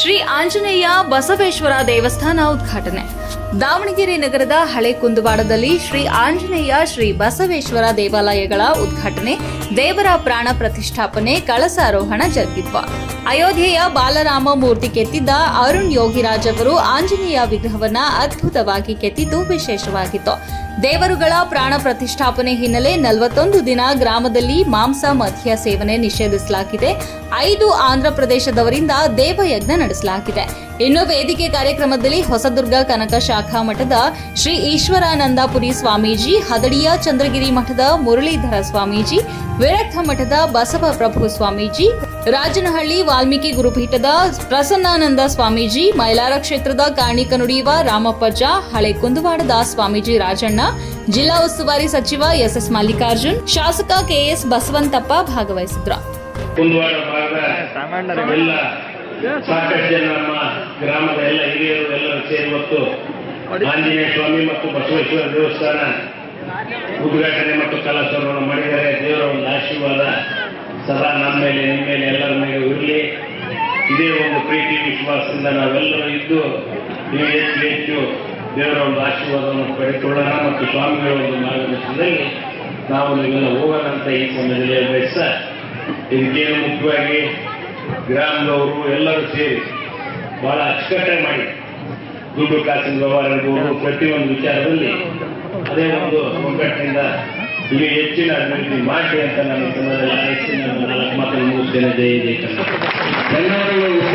ಶ್ರೀ ಆಂಜನೇಯ ಬಸವೇಶ್ವರ ದೇವಸ್ಥಾನ ಉದ್ಘಾಟನೆ. ದಾವಣಗೆರೆ ನಗರದ ಹಳೆ ಕುಂದುವಾಡದಲ್ಲಿ ಶ್ರೀ ಆಂಜನೇಯ ಶ್ರೀ ಬಸವೇಶ್ವರ ದೇವಾಲಯಗಳ ಉದ್ಘಾಟನೆ, ದೇವರ ಪ್ರಾಣ ಪ್ರತಿಷ್ಠಾಪನೆ, ಕಳಸಾರೋಹಣ ಜರುಗಿದ್ವ. ಅಯೋಧ್ಯೆಯ ಬಾಲರಾಮ ಮೂರ್ತಿ ಕೆತ್ತಿದ್ದ ಅರುಣ್ ಯೋಗಿರಾಜ್ ಅವರು ಆಂಜನೇಯ ವಿಗ್ರಹವನ್ನ ಅದ್ಭುತವಾಗಿ ಕೆತ್ತಿದ್ದು ವಿಶೇಷವಾಗಿತ್ತು. ದೇವರುಗಳ ಪ್ರಾಣ ಪ್ರತಿಷ್ಠಾಪನೆ ಹಿನ್ನೆಲೆ ನಲವತ್ತೊಂದು ದಿನ ಗ್ರಾಮದಲ್ಲಿ ಮಾಂಸ ಮಧ್ಯ ಸೇವನೆ ನಿಷೇಧಿಸಲಾಗಿದೆ. ಐದು ಆಂಧ್ರ ಪ್ರದೇಶದವರಿಂದ ದೇವಯಜ್ಞ ನಡೆಸಲಾಗಿದೆ. ಇನ್ನು ವೇದಿಕೆ ಕಾರ್ಯಕ್ರಮದಲ್ಲಿ ಹೊಸದುರ್ಗ ಕನಕ ಶಾಖಾ ಮಠದ ಶ್ರೀ ಈಶ್ವರಾನಂದಪುರಿ ಸ್ವಾಮೀಜಿ ಹದಡಿಯ ಚಂದ್ರಗಿರಿ ಮಠದ ಮುರಳೀಧರ ಸ್ವಾಮೀಜಿ ವಿರಕ್ತ ಮಠದ ಬಸವ ಪ್ರಭು ಸ್ವಾಮೀಜಿ ರಾಜನಹಳ್ಳಿ ವಾಲ್ಮೀಕಿ ಗುರುಪೀಠದ ಪ್ರಸನ್ನಾನಂದ ಸ್ವಾಮೀಜಿ ಮೈಲಾರ ಕ್ಷೇತ್ರದ ಕಾಣಿಕ ನುಡಿಯುವ ರಾಮಪ್ಪಜ್ಜ ಹಳೆ ಕುಂದುವಾಡದ ಸ್ವಾಮೀಜಿ ರಾಜಣ್ಣ ಜಿಲ್ಲಾ ಉಸ್ತುವಾರಿ ಸಚಿವ ಎಸ್ಎಸ್ ಮಲ್ಲಿಕಾರ್ಜುನ್ ಶಾಸಕ ಕೆಎಸ್ ಬಸವಂತಪ್ಪ ಭಾಗವಹಿಸಿದ್ರು. ಎಲ್ಲ ಗ್ರಾಮದ ಎಲ್ಲ ಹಿರಿಯರು ಎಲ್ಲರೂ ಸೇರಿ ಮತ್ತು ಆಂಜನೇಯ ಸ್ವಾಮಿ ಮತ್ತು ಬಸವೇಶ್ವರ ದೇವಸ್ಥಾನ ಉದ್ಘಾಟನೆ ಮತ್ತು ಕಲಾಸವನ್ನು ಮಾಡಿದರೆ ದೇವರ ಒಂದು ಆಶೀರ್ವಾದ ಸದಾ ನಮ್ಮ ಮೇಲೆ ನಿಮ್ಮ ಮೇಲೆ ಎಲ್ಲರ ಮೇಲೆ ಇರಲಿ. ಇದೇ ಒಂದು ಪ್ರೀತಿ ವಿಶ್ವಾಸದಿಂದ ನಾವೆಲ್ಲರೂ ಇದ್ದು ನೀವು ಹೆಚ್ಚು ಹೆಚ್ಚು ದೇವರ ಒಂದು ಆಶೀರ್ವಾದವನ್ನು ಪಡೆದುಕೊಳ್ಳೋಣ ಮತ್ತು ಸ್ವಾಮಿಗಳ ಒಂದು ಮಾರ್ಗದರ್ಶನದಲ್ಲಿ ನಾವು ನೀವೆಲ್ಲ ಹೋಗೋಣ ಅಂತ ಈ ಸಮಯದಲ್ಲಿ ಬಯಸ್ತಾ ಇದಕ್ಕೇನು ಮುಖ್ಯವಾಗಿ ಗ್ರಾಮದವರು ಎಲ್ಲರೂ ಸೇರಿ ಬಹಳ ಅಚ್ಚುಕಟ್ಟಾಗಿ ಮಾಡಿ ದುಡ್ಡು ಕಾಸಿನ ವ್ಯವಹಾರ ಇರ್ಬೋದು ಪ್ರತಿಯೊಂದು ವಿಚಾರದಲ್ಲಿ ಅದೇ ಒಂದು ಒಗ್ಗಟ್ಟಿನಿಂದ ಇಲ್ಲಿ ಹೆಚ್ಚಿನ ಅಭಿವೃದ್ಧಿ ಮಾಡಿ ಅಂತ ನಾನು ಸಂದರ್ಭದಲ್ಲಿ ಹೆಚ್ಚಿನ ಮಾತನ್ನು ಮುಗಿಸ್ತೇನೆ. ಜಯ ಜೈ ಕನ್ನಡ ಧನ್ಯವಾದಗಳು. ಉಸ್ತುವಾರಿ ಮಂತ್ರಿಗಳಿಗೆ